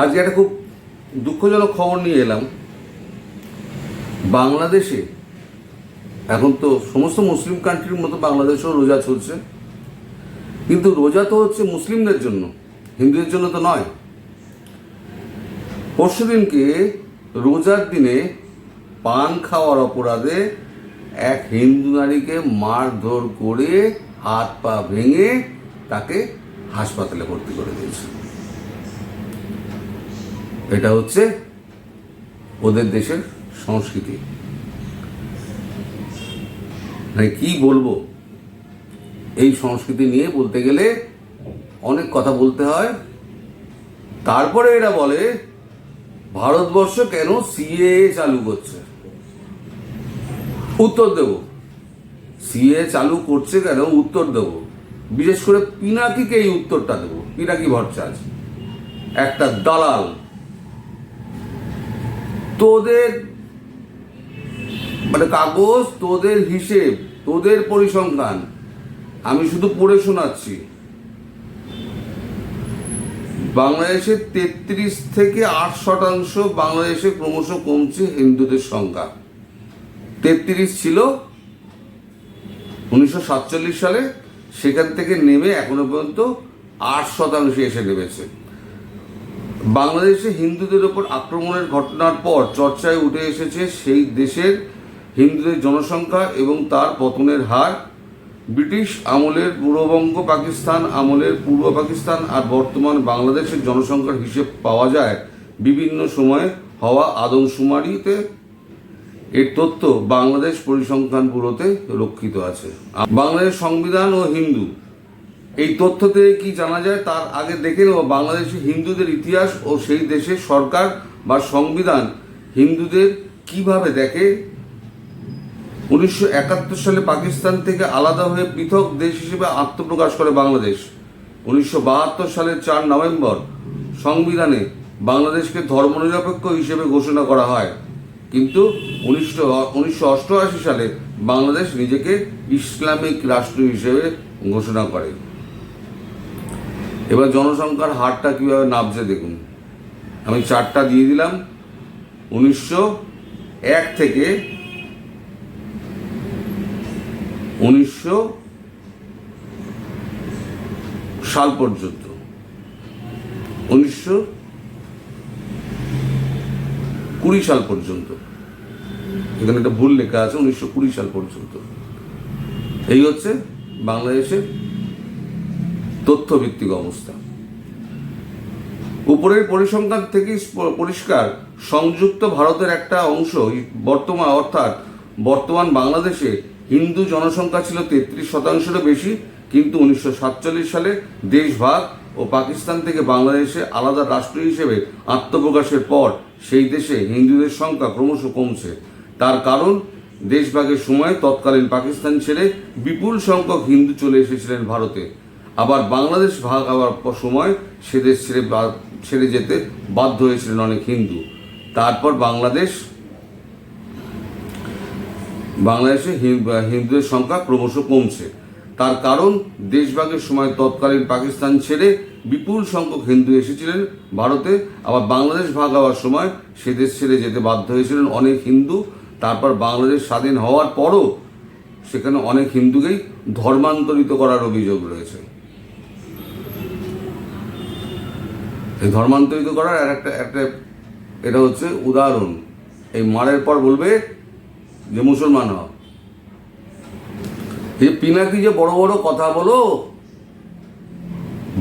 আজকে একটা খুব দুঃখজনক খবর নিয়ে এলাম। বাংলাদেশে এখন তো সমস্ত মুসলিম কান্ট্রির মতো বাংলাদেশেও রোজা চলছে। কিন্তু রোজা তো হচ্ছে মুসলিমদের জন্য, হিন্দুদের জন্য তো নয়। পরশুদিনকে রোজার দিনে পান খাওয়ার অপরাধে এক হিন্দু নারীকে মারধর করে হাত পা ভেঙে তাকে হাসপাতালে ভর্তি করে দিয়েছে। এটা হচ্ছে ওদের দেশের সংস্কৃতি। মানে কি বলব? এই সংস্কৃতি নিয়ে বলতে গেলে অনেক কথা বলতে হয়। তারপরে এরা বলে, ভারতবর্ষ কেন সিএ চালু করছে? উত্তর দেব। সিএ চালু করছে কেন? উত্তর দেব। বিশেষ করে পিনাকিকে এই উত্তরটা দেব। পিনাকি ভট্টাচার্য। একটা দালাল। তোদের মানে কাগজ, তোদের হিসেব, তোদের পরিসংখ্যান। আমি শুধু পড়ে শোনাচ্ছি। বাংলাদেশে তেত্রিশ থেকে আট শতাংশ বাংলাদেশে ক্রমশ কমছে হিন্দুদের সংখ্যা। তেত্রিশ ছিল উনিশশো সাতচল্লিশ সালে, সেখান থেকে নেমে এখনও পর্যন্ত আট শতাংশে এসে নেমেছে। বাংলাদেশে হিন্দুদের ওপর আক্রমণের ঘটনার পর চর্চায় উঠে এসেছে সেই দেশের হিন্দুদের জনসংখ্যা এবং তার পতনের হার। ব্রিটিশ আমলের পূর্ববঙ্গ পাকিস্তান আমলের পূর্ব পাকিস্তান আর বর্তমান বাংলাদেশের জনসংখ্যার হিসেব পাওয়া যায় বিভিন্ন সময়ে হওয়া আদমশুমারিতে। এর তথ্য বাংলাদেশ পরিসংখ্যান ব্যুরোতে রক্ষিত আছে। বাংলাদেশ সংবিধান ও হিন্দু এই তথ্য থেকে কি জানা যায়? তার আগে দেখে নেব। বাংলাদেশে হিন্দুদের ইতিহাস ও সেই দেশের সরকার বা সংবিধান হিন্দুদের কীভাবে দেখে? উনিশশো একাত্তর সালে পাকিস্তান থেকে আলাদা হয়ে পৃথক দেশ হিসেবে আত্মপ্রকাশ করে বাংলাদেশ। উনিশশো বাহাত্তর সালের চার নভেম্বর সংবিধানে বাংলাদেশকে ধর্মনিরপেক্ষ হিসেবে ঘোষণা করা হয়। কিন্তু উনিশশো উনিশশো সালে বাংলাদেশ নিজেকে ইসলামিক রাষ্ট্র হিসেবে ঘোষণা করে। এবার জনসংখ্যার হারটা কীভাবে নামছে দেখুন। আমি চারটা দিয়ে দিলাম। উনিশশো এক থেকে উনিশশো সাল পর্যন্ত। উনিশশো কুড়ি সাল পর্যন্ত। এখানে একটা ভুল লেখা আছে, উনিশশো কুড়ি সাল পর্যন্ত। এই হচ্ছে বাংলাদেশের তথ্যভিত্তিক অবস্থা। উপরের পরিসংখ্যান থেকে পরিষ্কার, সংযুক্ত ভারতের একটা অংশ বর্তমান অর্থাৎ বর্তমান বাংলাদেশে হিন্দু জনসংখ্যা ছিল তেত্রিশ শতাংশেরও বেশি, কিন্তু উনিশশো সাতচল্লিশ সালে দেশভাগ ও পাকিস্তান থেকে বাংলাদেশে আলাদা রাষ্ট্র হিসেবে আত্মপ্রকাশের পর সেই দেশে হিন্দুদের সংখ্যা ক্রমশ কমছে। তার কারণ দেশভাগের সময় তৎকালীন পাকিস্তান ছেড়ে বিপুল সংখ্যক হিন্দু চলে এসেছিলেন ভারতে। আবার বাংলাদেশ ভাগ হওয়ার সময় সে দেশ ছেড়ে ছেড়ে যেতে বাধ্য হয়েছিলেন অনেক হিন্দু। তারপর বাংলাদেশ, বাংলাদেশে হিন্দুদের সংখ্যা ক্রমশ কমছে। তার কারণ, দেশভাগের সময় তৎকালীন পাকিস্তান ছেড়ে বিপুল সংখ্যক হিন্দু এসেছিলেন ভারতে। আবার বাংলাদেশ ভাগ হওয়ার সময় সে দেশ ছেড়ে যেতে বাধ্য হয়েছিলেন অনেক হিন্দু। তারপর বাংলাদেশ স্বাধীন হওয়ার পরও সেখানে অনেক হিন্দুকেই ধর্মান্তরিত করার অভিযোগ রয়েছে। এই ধর্মান্তরিত করার আর একটা একটা, এটা হচ্ছে উদাহরণ। এই মারের পর বলবে যে মুসলমান হ এই পিনাকি যে বড় বড় কথা বলো,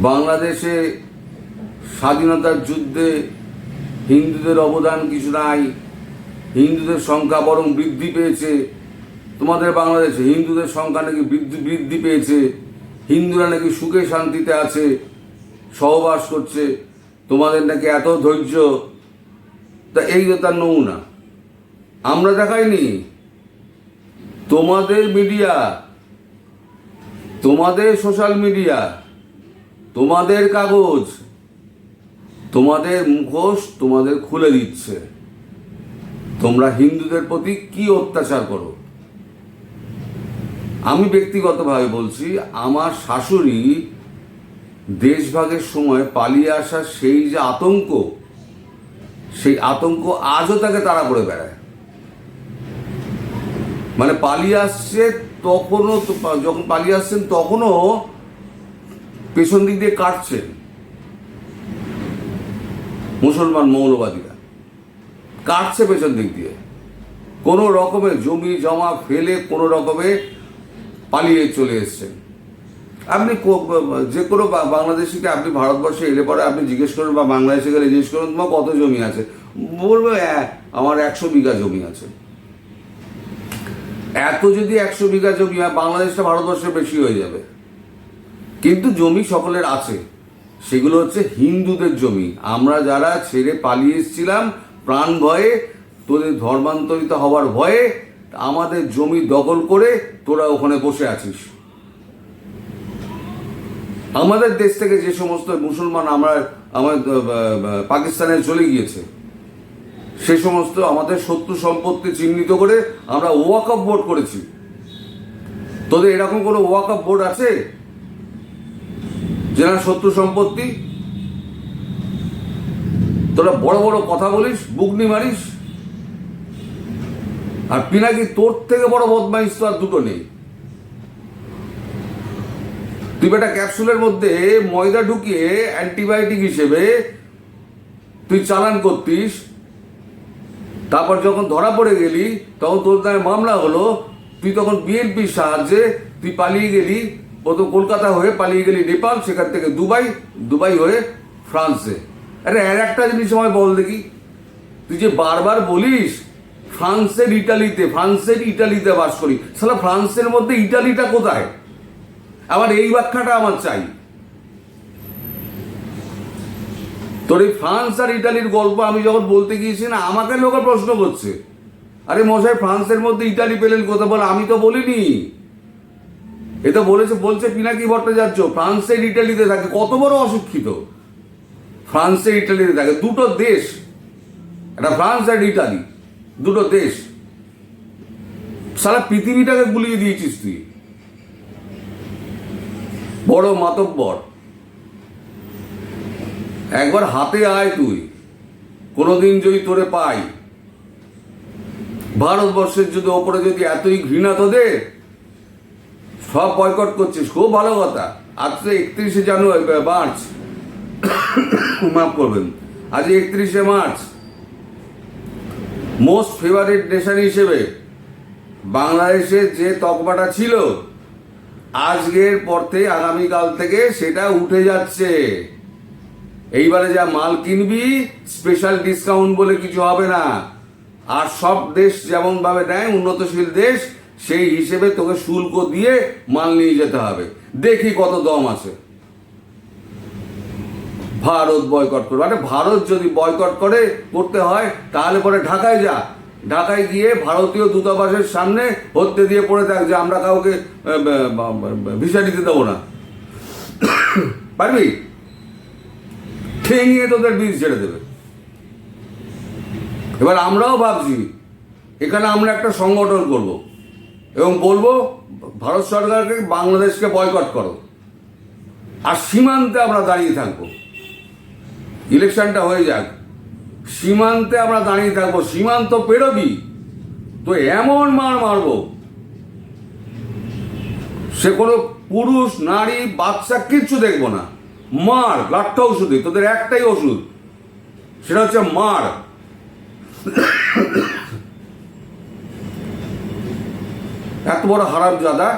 বাংলাদেশে স্বাধীনতার যুদ্ধে হিন্দুদের অবদান কিছু নাই, হিন্দুদের সংখ্যা বরং বৃদ্ধি পেয়েছে। তোমাদের বাংলাদেশে হিন্দুদের সংখ্যা নাকি বৃদ্ধি বৃদ্ধি পেয়েছে, হিন্দুরা নাকি সুখে শান্তিতে আছে, সহবাস করছে। তোমাদের নাকি এত ধৈর্য? তা এই তো তার নমুনা। আমরা দেখাইনি। তোমাদের মিডিয়া, তোমাদের সোশ্যাল মিডিয়া, তোমাদের কাগজ, তোমাদের মুখোশ তোমাদের খুলে দিচ্ছে। তোমরা হিন্দুদের প্রতি কি অত্যাচার করো? আমি ব্যক্তিগতভাবে বলছি, আমার শাশুড়ি দেশভাগের সময় পালিয়ে আসা সেই যে আতঙ্ক, সেই আতঙ্ক আজও তাকে তাড়া করে বেড়ায়। মানে পালিয়ে আসছে তখনও যখন পালিয়ে আসছেন তখনও পেছন দিক দিয়ে কাটছেন মুসলমান মৌলবাদীরা। কাটছে পেছন দিক দিয়ে। কোনো রকমে জমি জমা ফেলে কোনো রকমে পালিয়ে চলে এসছেন। আপনি যে কোনো বাংলাদেশিকে আপনি ভারতবর্ষে এলে পরে আপনি জিজ্ঞেস করুন বা বাংলাদেশে গেলে জিজ্ঞেস করুন তোমার কত জমি আছে? বলবে "হ্যাঁ, আমার একশো বিঘা জমি আছে। এত যদি একশো বিঘা জমি হয় বাংলাদেশটা ভারতবর্ষে বেশি হয়ে যাবে। কিন্তু জমি সকলের আছে। সেগুলো হচ্ছে হিন্দুদের জমি। আমরা যারা ছেড়ে পালিয়ে এসেছিলাম প্রাণ ভয়ে তোদের ধর্মান্তরিত হওয়ার ভয়ে আমাদের জমি দখল করে তোরা ওখানে বসে আছিস। আমাদের দেশ থেকে যে সমস্ত মুসলমান আমরা আমার পাকিস্তানে চলে গিয়েছে, সে সমস্ত আমাদের শত্রু সম্পত্তি চিহ্নিত করে আমরা ওয়াকআপ বোর্ড করেছি। তোদের এরকম কোনো ওয়াকআপ বোর্ড আছে? যারা শত্রু সম্পত্তি? তোরা বড় বড় কথা বলিস বুগনি মারিস, আর পিনাকি তোর থেকে বড় বদমাইশ তো আর দুটো নেই। তুই বেটা ক্যাপসুলের মধ্যে ময়দা ঢুকিয়ে অ্যান্টিবায়োটিক হিসেবে তুই চালান করতিস। তারপর যখন ধরা পড়ে গেলি, তখন তোর নামে মামলা হলো, তুই তখন বিএনপির সাহায্যে তুই পালিয়ে গেলি। প্রথম কলকাতা হয়ে পালিয়ে গেলি নেপাল, সেখান থেকে দুবাই দুবাই হয়ে ফ্রান্সে। আরে, আর একটা জিনিস আমায় বল দেখি। তুই যে বারবার বলিস, ফ্রান্সের ইটালিতে ফ্রান্সের ইটালিতে বাস করি সালা ফ্রান্সের মধ্যে ইটালিটা কোথায়? আবার এই ব্যাখ্যাটা আমার চাই। তোর এই ফ্রান্স আর ইটালির গল্প আমি যখন বলতে গিয়েছি না, আমাকে লোকে প্রশ্ন করছে। আরে মশাই, ফ্রান্সের মধ্যে ইটালি পেলেন কথা বলে? আমি তো বলিনি। এ তো বলেছে, বলছে পিনাকি ভট্টাচার্য? ফ্রান্সের ইটালিতে থাকে। কত বড় অশিক্ষিত। ফ্রান্সের ইটালিতে থাকে। দুটো দেশ। একটা ফ্রান্স আর ইটালি। দুটো দেশ। সারা পৃথিবীটাকে গুলিয়ে দিয়েছিস তুই। বড় মাতব্বর। একবার হাতে আয় তুই, কোনোদিন যদি তোরে পাই। ভারতবর্ষের যদি ওপরে যদি এতই ঘৃণা তোদের, সব বয়কট করছিস, খুব ভালো কথা। আজ তো একত্রিশে জানুয়ারি মার্চ। মাফ করবেন, আজ একত্রিশে মার্চ। মোস্ট ফেভারিট নেশন হিসেবে বাংলাদেশের যে তকমাটা ছিল আজকের পর থেকে, আগামীকাল থেকে সেটা উঠে যাচ্ছে। এইবারে যা মাল কিনবি স্পেশাল ডিসকাউন্ট বলে কিছু হবে না। আর সব দেশ যেমন ভাবে নেয়, উন্নতশীল দেশ, সেই হিসেবে তোকে শুল্ক দিয়ে মাল নিয়ে যেতে হবে। দেখি কত দম আছে। ভারত বয়কট করবে। আরে ভারত যদি বয়কট করে, করতে হয়, তাহলে পরে ঢাকায় যা। ঢাকায় গিয়ে ভারতীয় দূতাবাসের সামনে হত্যে দিয়ে পড়ে থাক যে আমরা কাউকে ভিসা দিতে দেবো না। পারবি? ঠেঙিয়ে তোদের বীজ ছেড়ে দেবে। এবার আমরাও ভাবছি, এখানে আমরা একটা সংগঠন করব এবং বলব, ভারত সরকারকে বাংলাদেশকে বয়কট করো। আর সীমান্তে আমরা দাঁড়িয়ে থাকব। ইলেকশনটা হয়ে যাক। সীমান্তে আমরা দাঁড়িয়ে থাকব, সীমান্ত পেরোবি, তো এমন মার মারবো। সে কোনো পুরুষ, নারী, বাচ্চা কিচ্ছু দেখব না। মার লাট্টা ওষুধই, তোদের একটাই ওষুধ, সেটা হচ্ছে মার। এত বড় হারাম জাদা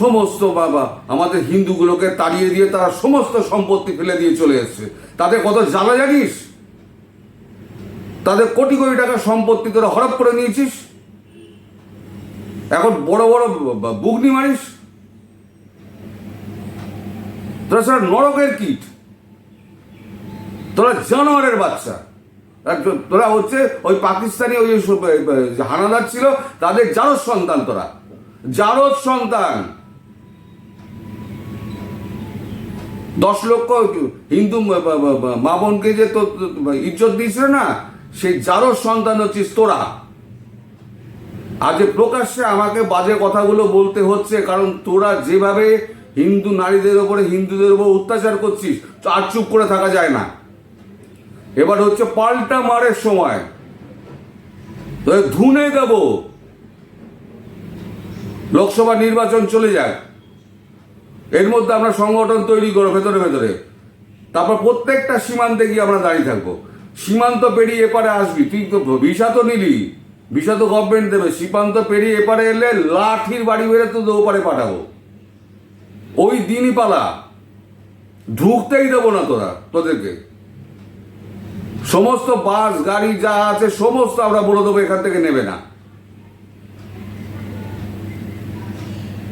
সমস্ত বাবা, আমাদের হিন্দুগুলোকে তাড়িয়ে দিয়ে তারা সমস্ত সম্পত্তি ফেলে দিয়ে চলে এসছে। তাদের কত জ্বালা জানিস তাদের কোটি কোটি টাকা সম্পত্তি তোরা হরপ করে নিয়েছিস। এখন বড় বড় বুগনি মারিস। তোরা সেটা নরকের কীট। তোরা জানোয়ারের বাচ্চা। তোরা হচ্ছে ওই পাকিস্তানি ওই হানাদার ছিল, তাদের জারদ সন্তান তোরা। জারদ সন্তান। দশ লক্ষ হিন্দু ম- বোনকে যে তো- ইজ্জত দিয়েছিল না সেই জারদ সন্তান হচ্ছিস তোরা। আজ যে প্রকাশ্যে আমাকে বাজে কথাগুলো বলতে হচ্ছে, কারণ তোরা যেভাবে হিন্দু নারীদের ওপরে, হিন্দুদের উপর অত্যাচার করছিস আর চুপ করে থাকা যায় না। এবার হচ্ছে পাল্টা মারের সময়। ধুনে দেব। লোকসভা নির্বাচন চলে যাক এর মধ্যে আমরা সংগঠন তৈরি করো, ভেতরে ভেতরে। তারপর প্রত্যেকটা সীমান্তে গিয়ে আমরা দাঁড়িয়ে থাকব। সীমান্ত পেরিয়ে এপারে আসবি, তুই তো ভিসা তো নিলি। ভিসা তো গভর্নমেন্ট দেবে। সীমান্ত পেরিয়ে এপারে এলে লাঠির বাড়ি বেড়ে তো ওপারে পাঠাবো। ওই দিনই পালা। ঢুকতেই দেবো না তোরা, তোদেরকে। সমস্ত বাস, গাড়ি যা আছে, সমস্ত আমরা বলে দেবো, এখান থেকে নেবে না।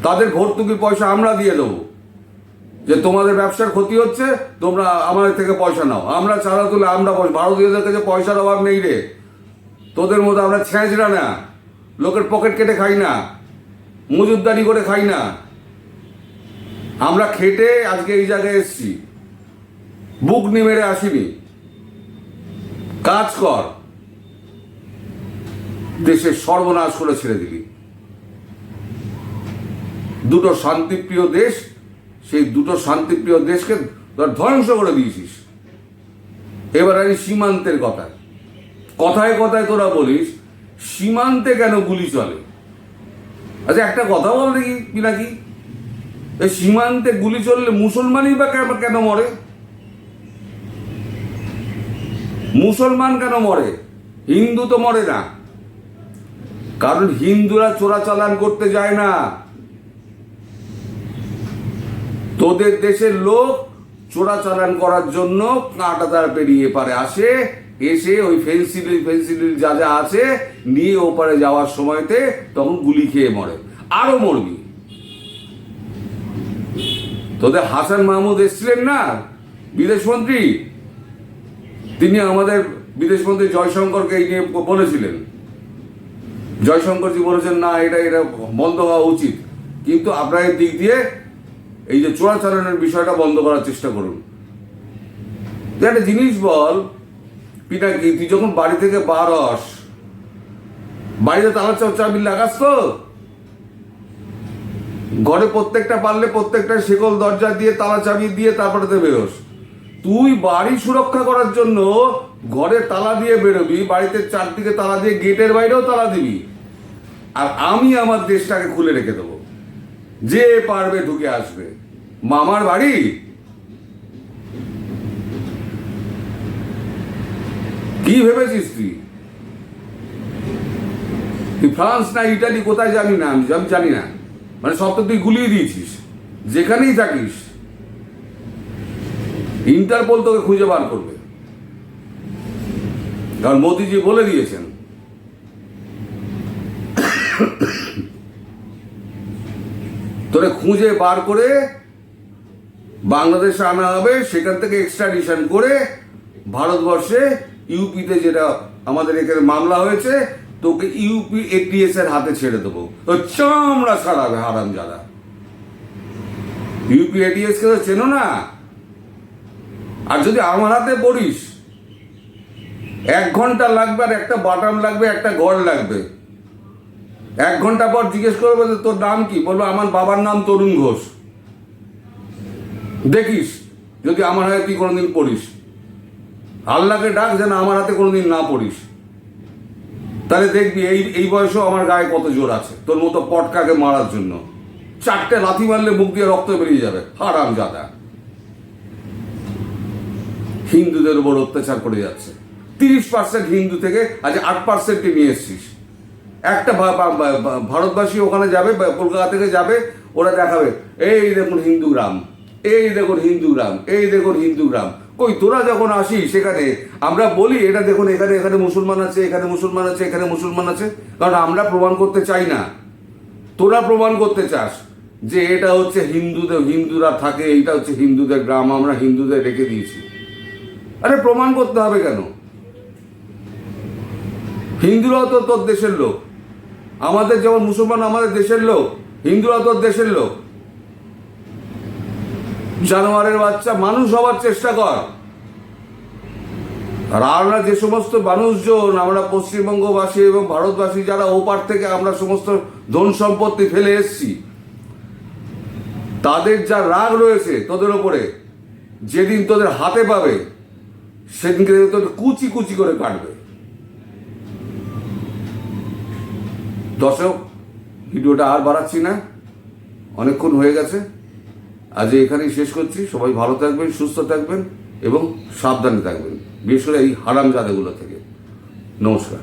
তাদের ভর্তুকির পয়সা আমরা দিয়ে দেবো। যে তোমাদের ব্যবসার ক্ষতি হচ্ছে, তোমরা আমাদের থেকে পয়সা নাও। আমরা চাঁদা তুলে আমরা ভারতীয়দের কাছে পয়সার অভাব নেই রে। তোদের মধ্যে আমরা ছেঁচড়া না। লোকের পকেট কেটে খাই না। মজুদদারি করে খাই না। আমরা খেটে আজকে এই জায়গায় এসছি। বুক নিমেরে আসিনি। কাজ কর। দেশের সর্বনাশ করে ছেড়ে দিলি। দুটো শান্তিপ্রিয় দেশ সেই দুটো শান্তিপ্রিয় দেশকে ধ্বংস করে দিয়েছিস। এবার আমি সীমান্তের কথা কথায় কথায় তোরা বলিস, সীমান্তে কেন গুলি চলে? আচ্ছা একটা কথা বল দেখি, কি নাকি এই সীমান্তে গুলি চললে মুসলমানই বা কেন মরে? মুসলমান কেন মরে? হিন্দু তো মরে না। কারণ হিন্দুরা চোরাচালান করতে যায় না। তোদের দেশের লোক চোরাচালান করার জন্য কাঁটাতার পেরিয়ে পারে আসে, এসে ওই ফেন্সিডিল ফেন্সিডিল যা যা আছে নিয়ে ওপারে যাওয়ার সময়তে তখন গুলি খেয়ে মরে। আরও মরবি। তোদের হাসান মাহমুদ এসছিলেন না? বিদেশমন্ত্রী তিনি আমাদের বিদেশমন্ত্রী জয়শঙ্করকে এই নিয়ে বলেছিলেন। জয়শঙ্করজি বলেছেন, না, এটা এটা বন্ধ হওয়া উচিত। কিন্তু আপনার দিক দিয়ে এই যে চোরাচালানের বিষয়টা বন্ধ করার চেষ্টা করুন। একটা জিনিস বল, পিনাকি, তুই যখন বাড়ি থেকে বার হস, বাড়িতে তালা চাবি লাগাস তো? ঘরে প্রত্যেকটা পারলে প্রত্যেকটা শেকল দরজা দিয়ে তালা চাবি দিয়ে তারপরে তো বেরোস। তুই বাড়ি সুরক্ষা করার জন্য ঘরে তালা দিয়ে বেরোবি, বাড়িতে চারদিকে তালা দিয়ে গেটের বাইরেও তালা দিবি। আর আমি আমার দেশটাকে খুলে রেখে দেবো। যে পারবে ঢুকে আসবে। মামার বাড়ি? কি ভেবেছিস তুই? তুই ফ্রান্স না ইটালি কোথায় জানি না, আমি আমি জানি না। মানে সব তো তুই গুলিয়ে দিয়েছিস। যেখানেই থাকিস। ইন্টারপোল তোকে খুঁজে বার করবে। কারণ মোদিজি বলে দিয়েছেন। তোরে খুঁজে বার করে বাংলাদেশে আনা হবে, সেখান থেকে এক্সট্রাডিশন করে ভারতবর্ষে ইউপিতে যেটা আমাদের এখানে মামলা হয়েছে, তোকে ইউপি এটিএস এর হাতে ছেড়ে দেবো। চামড়া ছাড়াবে হারাম জাদা ইউপি এটিএস কে তো চেনো না? আর যদি আমার হাতে পড়িস, এক ঘণ্টা লাগবে আর একটা বাটাম লাগবে, একটা গড় লাগবে। এক ঘণ্টা পর জিজ্ঞেস করবে যে তোর নাম কি? বলব, আমার বাবার নাম তরুণ ঘোষ। দেখিস, যদি আমার হাতে তুই কোনোদিন পড়িস। আল্লাহকে ডাক যেন আমার হাতে কোনোদিন না পড়িস। তাহলে দেখবি এই এই বয়সেও আমার গায়ে কত জোর আছে। তোর মতো পটকাকে মারার জন্য। চারটে লাথি মারলে মুখ দিয়ে রক্ত বেরিয়ে যাবে। হারাম জাদা। হিন্দুদের উপর অত্যাচার করে যাচ্ছে। তিরিশ পার্সেন্ট হিন্দু থেকে আজ আট পার্সেন্টে নিয়ে এসছিস। একটা ভারতবাসী ওখানে যাবে কলকাতা থেকে যাবে, ওরা দেখাবে, এই দেখুন হিন্দু গ্রাম, এই দেখুন হিন্দু গ্রাম, এই দেখুন হিন্দু গ্রাম। কই, তোরা যখন আসিস সেখানে আমরা বলি, এটা দেখুন, এখানে এখানে মুসলমান আছে, এখানে মুসলমান আছে, এখানে মুসলমান আছে। কারণ আমরা প্রমাণ করতে চাই না। তোরা প্রমাণ করতে চাস যে এটা হচ্ছে হিন্দুদের, হিন্দুরা থাকে, এইটা হচ্ছে হিন্দুদের গ্রাম, আমরা হিন্দুদের রেখে দিয়েছি। আরে প্রমাণ করতে হবে কেন? হিন্দুরাও তো তোর দেশের লোক। আমাদের যেমন মুসলমান আমাদের দেশের লোক, হিন্দুরা তোর দেশের লোক। জানোয়ারের বাচ্চা, মানুষ হওয়ার চেষ্টা কর। আর আমরা যে সমস্ত মানুষজন, আমরা পশ্চিমবঙ্গবাসী এবং ভারতবাসী, যারা ওপার থেকে আমরা সমস্ত ধন সম্পত্তি ফেলে এসেছি, তাদের যা রাগ রয়েছে তোদের ওপরে, যেদিন তোদের হাতে পাবে, সেদিনকে তোদের কুচি কুচি করে কাটবে। দর্শক ভিডিওটা আর বাড়াচ্ছি না। অনেকক্ষণ হয়ে গেছে। আজ এখানেই শেষ করছি। সবাই ভালো থাকবেন, সুস্থ থাকবেন এবং সাবধানে থাকবেন। বিশেষ করে এই হারাম জাদাগুলো থেকে। নমস্কার।